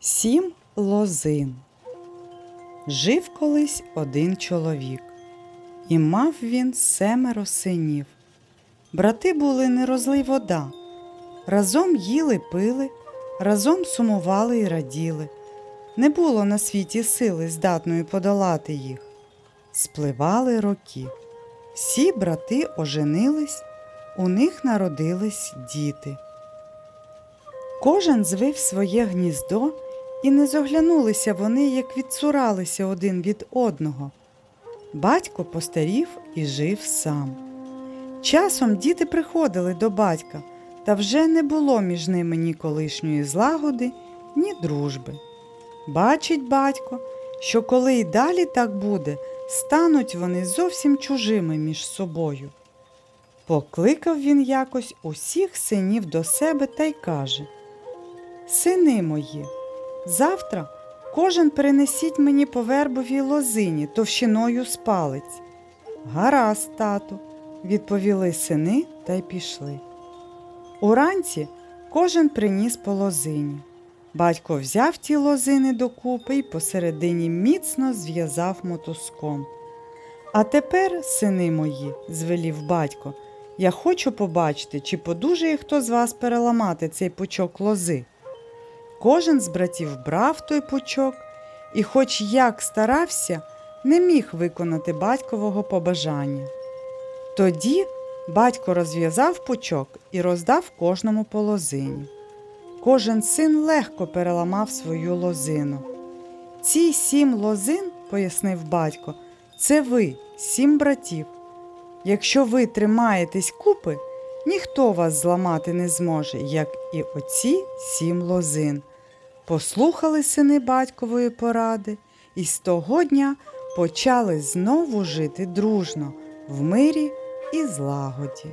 Сім лозин. Жив колись один чоловік, і мав він семеро синів. Брати були не розлий вода, разом їли пили, разом сумували й раділи. Не було на світі сили, здатної подолати їх. Спливали роки. Всі брати оженились, у них народились діти. Кожен звив своє гніздо, і не зоглянулися вони, як відцуралися один від одного. Батько постарів і жив сам. Часом діти приходили до батька, та вже не було між ними ні колишньої злагоди, ні дружби. Бачить батько, що коли й далі так буде, стануть вони зовсім чужими між собою. Покликав він якось усіх синів до себе та й каже Сини мої, завтра кожен принесіть мені по вербовій лозині товщиною з палець. Гаразд, тату, відповіли сини та й пішли. Уранці кожен приніс по лозині. Батько взяв ті лозини докупи і посередині міцно зв'язав мотузком. А тепер, сини мої, звелів батько, я хочу побачити, чи подужає хто з вас переламати цей пучок лози. Кожен з братів брав той пучок і, хоч як старався, не міг виконати батькового побажання. Тоді батько розв'язав пучок і роздав кожному по лозині. Кожен син легко переламав свою лозину. Ці сім лозин, пояснив батько, це ви, сім братів. Якщо ви тримаєтесь купи, ніхто вас зламати не зможе, як і оці сім лозин. Послухали сини батькової поради, і з того дня почали знову жити дружно в мирі і злагоді.